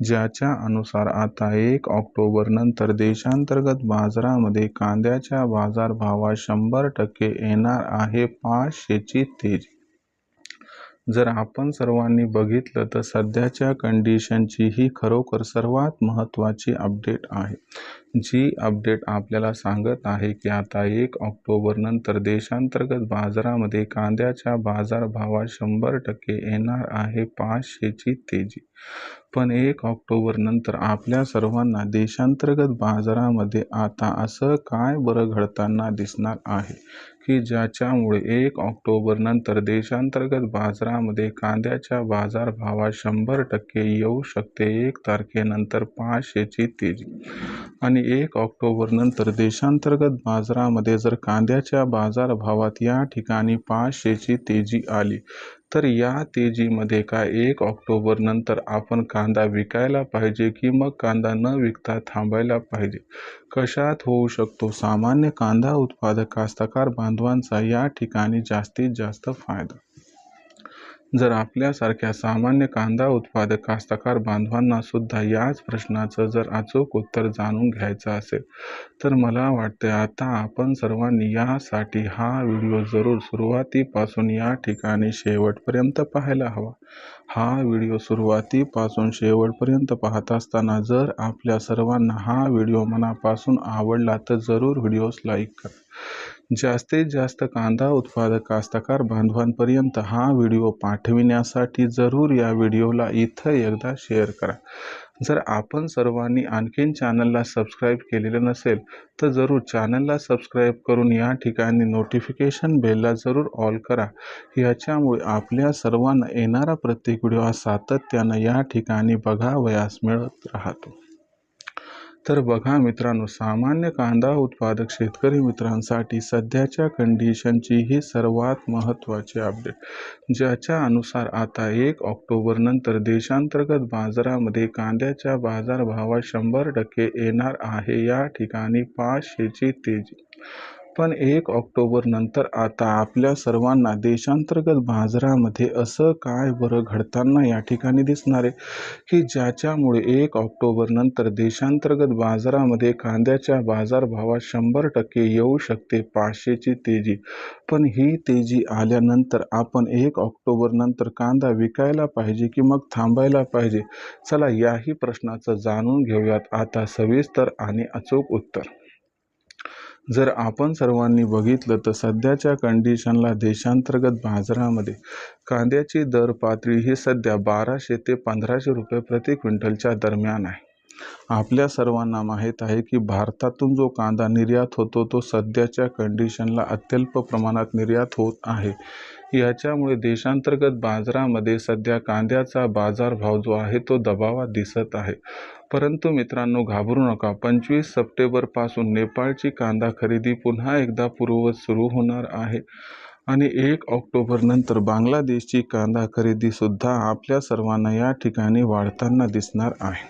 ज्याच्या अनुसार आता एक ऑक्टोबर नंतर देशांतर्गत बाजारामध्ये कांद्याच्या बाजारभावात शंभर टक्के येणार आहे पाचशेची तेजी. जर आपण सर्वांनी बघितलं तर सध्याच्या कंडिशनची ही खरोखर सर्वात महत्त्वाची अपडेट आहे. जी अपडेट आपल्याला सांगत आहे की आता एक ऑक्टोबरनंतर देशांतर्गत बाजारामध्ये कांद्याच्या बाजारभावात शंभर टक्के येणार आहे पाचशेची तेजी. पण एक ऑक्टोबरनंतर आपल्या सर्वांना देशांतर्गत बाजारामध्ये आता असं काय बरं घडताना दिसणार आहे? की ज्याच्यामुळे एक ऑक्टोबरनंतर देशांतर्गत बाजारामध्ये कांद्याच्या बाजारभावात शंभर टक्के येऊ शकते एक तारखेनंतर पाचशेची तेजी. आणि एक ऑक्टोबरनंतर देशांतर्गत बाजारामध्ये जर कांद्याच्या बाजारभावात या ठिकाणी पाचशेची तेजी आली तर या तेजीमध्ये काय एक ऑक्टोबरनंतर आपण कांदा विकायला पाहिजे की मग कांदा न विकता थांबायला पाहिजे? कशात होऊ शकतो? सामान्य कांदा उत्पादक कास्तकार बांधवांचा या ठिकाणी जास्तीत जास्त फायदा जर आपल्यासारख्या सामान्य कांदा उत्पादक कास्तकार बांधवांना सुद्धा याच प्रश्नाचं जर अचूक उत्तर जाणून घ्यायचं असेल तर मला वाटते आता आपण सर्वांनी यासाठी हा व्हिडिओ जरूर सुरुवातीपासून या ठिकाणी शेवटपर्यंत पाहायला हवा. हा व्हिडिओ सुरुवातीपासून शेवटपर्यंत पाहत असताना जर आपल्या सर्वांना हा व्हिडिओ मनापासून आवडला तर जरूर व्हिडिओस लाईक करा. जास्तीत जास्त कांदा उत्पादक कास्तकार बांधवांपर्यंत हा व्हिडिओ पाठविण्यासाठी जरूर या व्हिडिओला इथं एकदा शेअर करा. जर आपण सर्वांनी आणखीन चॅनलला सबस्क्राईब केलेलं नसेल तर जरूर चॅनलला सबस्क्राईब करून या ठिकाणी नोटिफिकेशन बेलला जरूर ऑल करा. याच्यामुळे आपल्या सर्वांना येणारा प्रत्येक व्हिडिओ हा सातत्यानं या ठिकाणी बघावयास मिळत राहतो. तर बघा मित्रांनो सामान्य कांदा उत्पादक शेतकरी मित्रांसाठी सध्याच्या कंडिशनची ही सर्वात महत्त्वाची अपडेट ज्याच्या अनुसार आता एक ऑक्टोबरनंतर देशांतर्गत बाजारामध्ये कांद्याच्या बाजारभावात शंभर टक्के येणार आहे. या ठिकाणी पाचशेची तेजी. पण एक ऑक्टोबर नंतर आता आपल्या सर्वांना देशांतर्गत बाजारामध्ये असं काय बरं घडताना या ठिकाणी दिसणार आहे? की ज्याच्यामुळे एक ऑक्टोबर नंतर देशांतर्गत बाजारामध्ये कांद्याच्या बाजारभावात शंभर टक्के येऊ शकते पाचशेची तेजी. पण ही तेजी आल्यानंतर आपण एक ऑक्टोबर नंतर कांदा विकायला पाहिजे की मग थांबायला पाहिजे? चला याही प्रश्नाचं जाणून घेऊयात. आता सविस्तर आणि अचूक उत्तर. जर आपण सर्वांनी बघितलं तर सध्याच्या कंडिशनला देशांतर्गत बाजारामध्ये कांद्याची दर पातळी ही सध्या बाराशे ते पंधराशे रुपये प्रति क्विंटलच्या दरम्यान आहे. आपल्या सर्वांना माहीत आहे की भारतातून जो कांदा निर्यात होतो तो सध्याच्या कंडिशनला अत्यल्प प्रमाणात निर्यात होत आहे. याच्यामुळे देशांतर्गत बाजारामध्ये सध्या कांद्याचा बाजारभाव जो आहे तो दबावात दिसत आहे. परंतु मित्रांनो घाबरू नका. पंचवीस सप्टेंबरपासून नेपाळची कांदा खरेदी पुन्हा एकदा पूर्ववत सुरू होणार आहे आणि एक ऑक्टोबरनंतर बांगलादेशची कांदा खरेदीसुद्धा आपल्या सर्वांना या ठिकाणी वाढताना दिसणार आहे.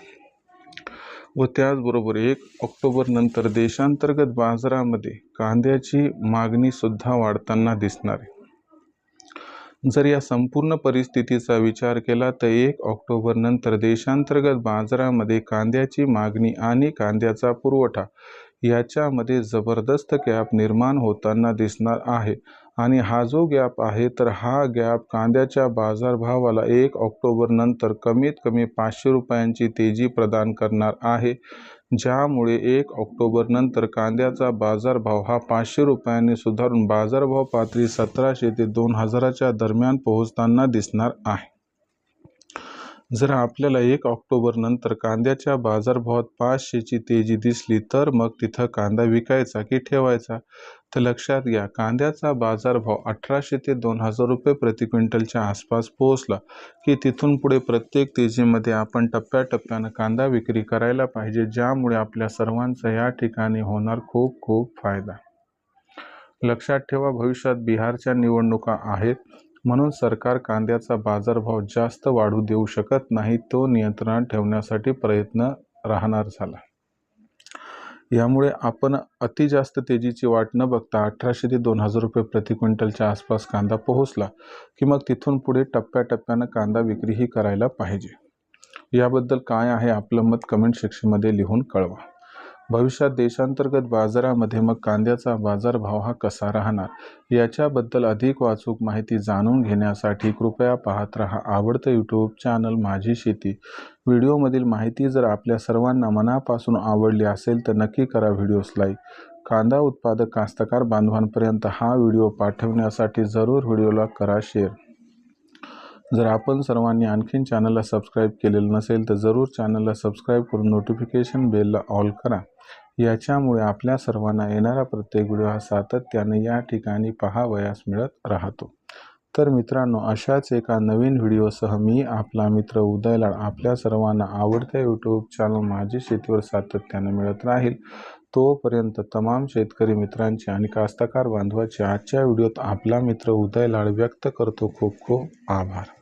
व त्याचबरोबर एक ऑक्टोबरनंतर देशांतर्गत बाजारामध्ये कांद्याची मागणीसुद्धा वाढताना दिसणार आहे. जर या संपूर्ण परिस्थितीचा विचार केला तर एक ऑक्टोबरनंतर देशांतर्गत बाजारामध्ये कांद्याची मागणी आणि कांद्याचा पुरवठा याच्यामध्ये जबरदस्त गॅप निर्माण होताना दिसणार आहे. आणि हा जो गॅप आहे तर हा गॅप कांद्याच्या बाजारभावाला एक ऑक्टोबरनंतर कमीत कमी पाचशे रुपयांची तेजी प्रदान करणार आहे. ज्यामुळे एक ऑक्टोबरनंतर कांद्याचा बाजारभाव हा पाचशे रुपयांनी सुधारून बाजारभाव पातळी सतराशे ते दोन हजाराच्या दरम्यान पोहोचताना दिसणार आहे. जर आपल्याला एक ऑक्टोबरनंतर कांद्याच्या बाजारभावात पाचशेची तेजी दिसली तर मग तिथं कांदा विकायचा की ठेवायचा? तर लक्षात घ्या कांद्याचा बाजारभाव अठराशे ते दोन हजार रुपये प्रति क्विंटलच्या आसपास पोहोचला की तिथून पुढे प्रत्येक तेजीमध्ये आपण टप्प्याटप्प्यानं कांदा विक्री करायला पाहिजे ज्यामुळे आपल्या सर्वांचा या ठिकाणी होणार खूप खूप फायदा. लक्षात ठेवा भविष्यात बिहारच्या निवडणुका आहेत. म्हणून सरकार कांद्याचा बाजारभाव जास्त वाढू देऊ शकत नाही तो नियंत्रणात ठेवण्यासाठी प्रयत्न राहणार झाला. यामुळे आपण अति जास्त तेजीची वाट न बघता अठराशे ते दोन हजार रुपये प्रति क्विंटलच्या आसपास कांदा पोहोचला की मग तिथून पुढे टप्प्याटप्प्यानं कांदा विक्रीही करायला पाहिजे. याबद्दल काय आहे आपलं मत कमेंट सेक्शनमध्ये लिहून कळवा. भविष्यात देशांतर्गत बाजारामध्ये मग कांद्याचा बाजारभाव हा कसा राहणार? याच्याबद्दल अधिक वाचूक माहिती जाणून घेण्यासाठी कृपया पाहत रहा आवडतं यूट्यूब चॅनल माझी शेती. व्हिडिओमधील माहिती जर आपल्या सर्वांना मनापासून आवडली असेल तर नक्की करा व्हिडिओस लाईक. कांदा उत्पादक कास्तकार बांधवांपर्यंत हा व्हिडिओ पाठवण्यासाठी जरूर व्हिडिओला करा शेअर जर आपण सर्वांनी आणखीन चॅनलला सबस्क्राईब केलेलं नसेल तर जरूर चॅनलला सबस्क्राईब करून नोटिफिकेशन बेलला ऑल करा. याच्यामुळे आपल्या सर्वांना येणारा प्रत्येक व्हिडिओ हा सातत्याने या ठिकाणी पहावयास मिळत राहतो. तर मित्रांनो अशाच एका नवीन व्हिडिओसह मी आपला मित्र उदयलाड आपल्या सर्वांना आवडत्या यूट्यूब चॅनल माझी शेतीवर सातत्याने मिळत राहील. तोपर्यंत तमाम शेतकरी मित्रांचे आणि कास्तकार बांधवाचे आजच्या व्हिडिओत आपला मित्र उदयलाड व्यक्त करतो. खूप खूप आभार.